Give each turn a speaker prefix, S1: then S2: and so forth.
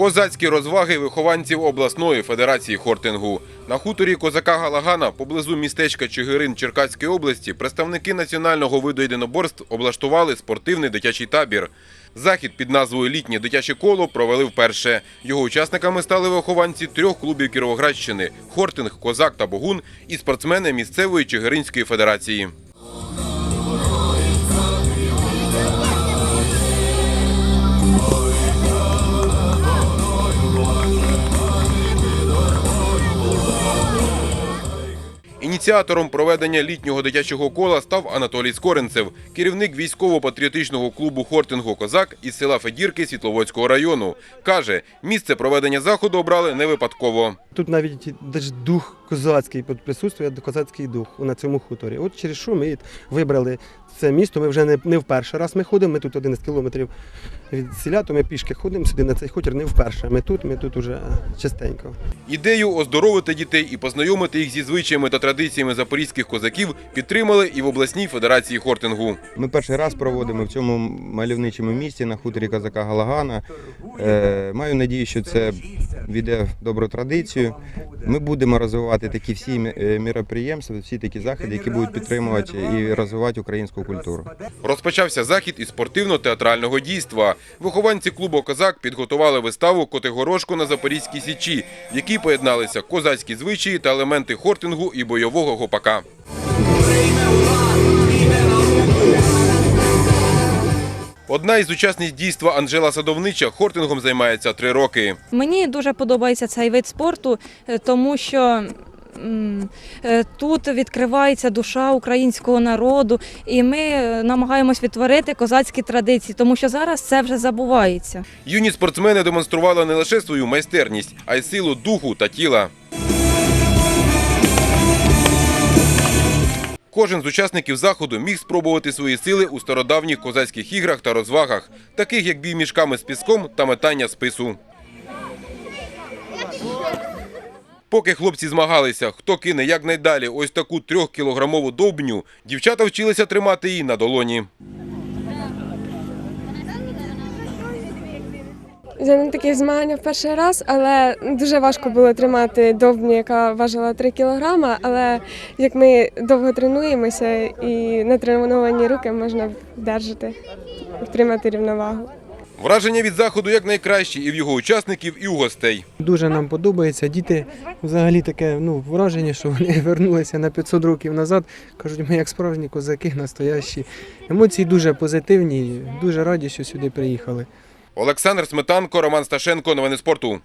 S1: Козацькі розваги вихованців обласної федерації хортингу. На хуторі козака Галагана поблизу містечка Чигирин Черкаської області представники національного виду єдиноборств облаштували спортивний дитячий табір. Захід під назвою Літнє дитяче коло провели вперше. Його учасниками стали вихованці трьох клубів Кіровоградщини – Хортинг, Козак та Богун і спортсмени місцевої Чигиринської федерації. Ініціатором проведення літнього дитячого кола став Анатолій Скоренцев, керівник військово-патріотичного клубу Хортингу Козак із села Федірки Світловодського району. Каже, місце проведення заходу обрали не випадково.
S2: Тут навіть дух козацький присутствує, козацький дух на цьому хуторі. От через що ми вибрали це місто. Ми вже не, не вперше раз ми ходимо. Ми тут 11 кілометрів від сіля, то ми пішки ходимо сюди на цей хутір не вперше. Ми тут, ми тут уже частенько.
S1: Ідею оздоровити дітей і познайомити їх зі звичаями та традиціями запорізьких козаків підтримали і в обласній федерації хортингу.
S3: Ми перший раз проводимо в цьому мальовничому місці на хуторі козака Галагана. Е, маю надію, що це війде в добру традицію. Ми будемо розвивати такі всі е, міроприємства, всі такі заходи, які будуть підтримувати і розвивати українську культуру.
S1: Розпочався захід із спортивно-театрального дійства. Вихованці клубу Козак підготували виставу Котигорошко на Запорізькій січі, в якій поєдналися козацькі звичаї та елементи хортингу і бойового гопака. Одна із учасниць дійства Анжела Садовнича хортингом займається три роки.
S4: Мені дуже подобається цей вид спорту, е, тому що тут відкривається душа українського народу, і ми е, намагаємось відтворити козацькі традиції, тому що зараз це вже забувається.
S1: Юні спортсмени демонстрували не лише свою майстерність, а й силу духу та тіла. Кожен з учасників заходу міг спробувати свої сили у стародавніх козацьких іграх та розвагах, таких як бій мішками з піском та метання спису. Поки хлопці змагалися, хто кине якнайдалі ось таку трьохкілограмову довбню, дівчата вчилися тримати її на долоні.
S5: Я на такі змагання в перший раз, але дуже важко було тримати довбню, яка важила 3 кілограма. Але як ми довго тренуємося і на треновані руки можна вдержати, втримати рівновагу.
S1: Враження від заходу якнайкращі і в його учасників, і у гостей.
S2: Дуже нам подобається. Діти взагалі таке ну, враження, що вони вернулися на 500 років назад. Кажуть, ми як справжні козаки, настоящі. Емоції дуже позитивні. Дуже раді, що сюди приїхали.
S1: Олександр Сметанко, Роман Сташенко. Новини спорту.